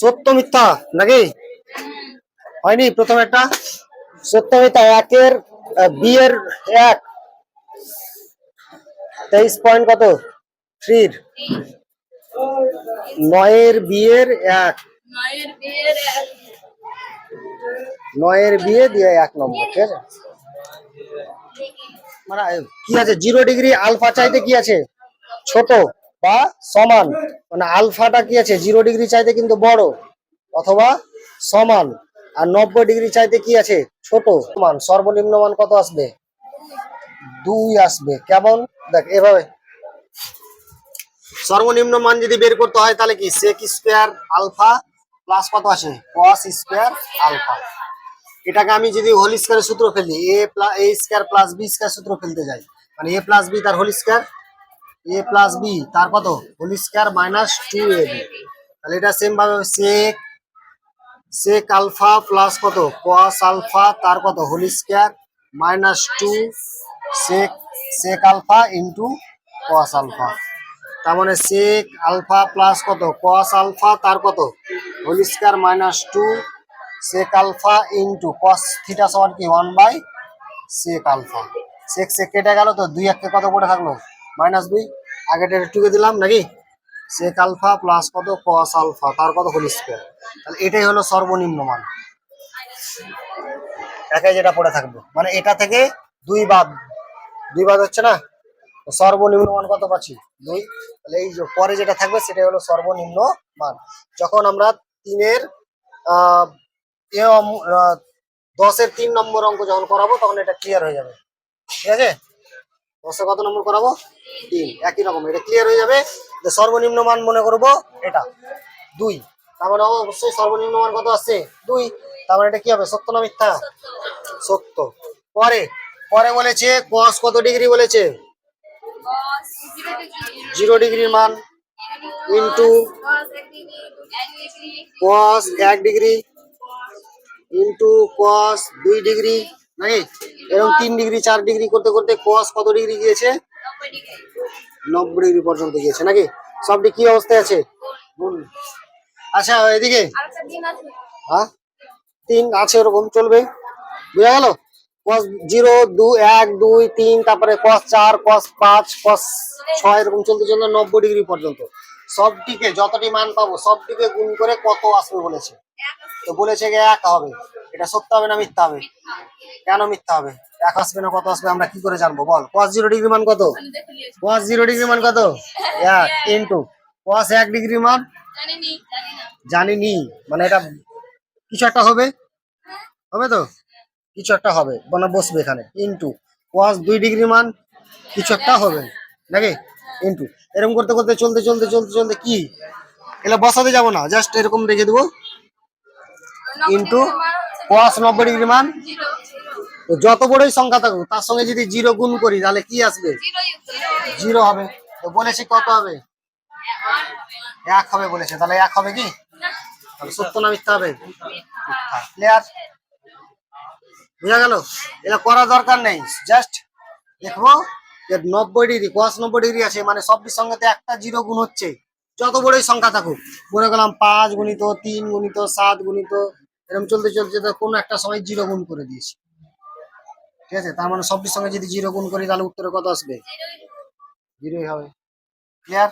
সত্য মিথ্যা নাকি? হয়নি প্রথম একটা। সত্য মিথ্যা একের বিয়ের এক। তেইশ পয়েন্ট কত? থ্রির। নয়ের বিয়ের এক। নয়ের বিয়ে দিয়ে এক নম্বর, ঠিক আছে? মানে কি আছে? জিরো ডিগ্রি আলফা চাইতে কি আছে? ছোট। বা সমান মানে আলফাটা কি আছে? জিরো ডিগ্রি চাইতে কিন্তু বড়, অথবা সমান। আর নব্বই ডিগ্রি চাইতে কি আছে? ছোট। সমান, সর্বনিম্ন মান কত আসবে? দুই আসবে। কেমন? দেখ, এভাবে। সর্বনিম্ন মান যদি বের করতে হয়, তাহলে কি? সেক স্কোয়ার আলফা প্লাস কত আছে কস স্কোয়ার আলফা এটাকে আমি যদি হোল স্কোয়ারের সূত্র ফেলি A plus A square plus B square সূত্র ফেলতে যাই মানে এ প্লাস বি তার whole square A plus B তার কত? Whole square minus two A B তাহলে এটা সেম ভাবে সেক সেক আলফা প্লাস কত? কস আলফা তার কত? Whole square minus two sec sec alpha into cos alpha তার মানে সেক আলফা প্লাস কত? কস আলফা তার কত? Whole square minus two sec alpha into cos theta সমান কি? One by sec alpha sec sec কেটে গেল তো? দুই এককে কত পড়ে থাকল? মাইনাস দুই। আগেটা টুকে দিলাম নাকি? সেক আলফা প্লাস কত? কস আলফা তার কত হোল স্কোয়ার তাহলে এটাই হলো সর্বনিম্ন মান। একাই যেটা পড়ে থাকবে। মানে এটা থেকে দুই বাদ। দুই বাদ হচ্ছে না? সর্বনিম্ন মান কত পাচ্ছি? দুই। তাহলে এই যে পরে যেটা থাকবে সেটাই হলো সর্বনিম্ন মান। যখন আমরা তিনের দশের তিন নম্বর অঙ্ক যখন করাবো, তখন এটা ক্লিয়ার হয়ে যাবে। ঠিক আছে? দশে কত নম্বর করাবো? তিন, একই রকম, এটা ক্লিয়ার হয়ে যাবে। যে সর্বনিম্ন মান মনে করব এটা, দুই। তার মানে অবশ্যই সর্বনিম্ন মান কত আসছে? দুই। তার মানে এটা কি হবে? সত্য না মিথ্যা? সত্য। পরে পরে বলেছে cos কত ডিগ্রি বলেছে? জিরো ডিগ্রি ডিগ্রির মান ইন্টু কস এক ডিগ্রি ইন্টু cos দুই ডিগ্রি, নাকি? এরকম তিন ডিগ্রি, চার ডিগ্রি করতে করতে cos কত ডিগ্রি গিয়েছে? নব্বই ডিগ্রি পর্যন্ত গিয়েছে নাকি? সবটি কি অবস্থায় আছে? আচ্ছা এদিকে? হ্যাঁ? তিন আছে ওরকম চলবে। বুঝা গেল? কস জিরো দু এক দুই তিন তারপরে কস চার কস পাঁচ কস ছয় এরকম চলতে চলতে নব্বই ডিগ্রি পর্যন্ত। সবটিকে যতটি মান পাবো সবটিকে গুণ করে কত আসবে বলেছে? তো বলেছে এক হবে। এটা সত্য হবে না মিথ্যা হবে? কেন মিথ্যা হবে? এক আসবে না কত আসবে আমরা কি করে জানব? বল। কস জিরো ডিগ্রি মান কত? কস জিরো ডিগ্রি মান কত? এক ইন্টু কস এক ডিগ্রি মান? জানি নি জানি না জানি নি মানে এটা কিছু একটা হবে? হবে তো? কিছু একটা হবে। মানে বসবে এখানে। ইন্টু কস দুই ডিগ্রি মান কিছু একটা হবে। নাকি? ইন্টু এরকম করতে করতে চলতে চলতে চলতে চলতে কি? এগুলো বসাতে যাব না। জাস্ট এরকম রেখে দেবো। ইন্টু কস নব্বই ডিগ্রি মান তো যত বড়ই সংখ্যা থাকুক, তার সঙ্গে যদি জিরো গুণ করি, তাহলে কি আসবে? জিরো হবে। তো বলেছি কত হবে? এক হবে বলেছে। তাহলে এক হবে কি? সত্য না মিথ্যা হবে? বুঝা গেল? এটা করার দরকার নেই। জাস্ট দেখব যে নব্বই ডিগ্রি কস নব্বই ডিগ্রি আছে মানে সবটির সঙ্গে তো একটা জিরো গুণ হচ্ছে। যত বড়ই সংখ্যা থাকুক, মনে করলাম পাঁচ গুণিত তিন গুণিত সাত গুণিত এরকম চলতে চলতে কোনো একটা সময় জিরো গুণ করে দিয়েছি। ঠিক আছে? তার মানে সবটির সঙ্গে যদি জিরো গুণ করি, তাহলে উত্তরে কত আসবে? জিরোই হবে। ক্লিয়ার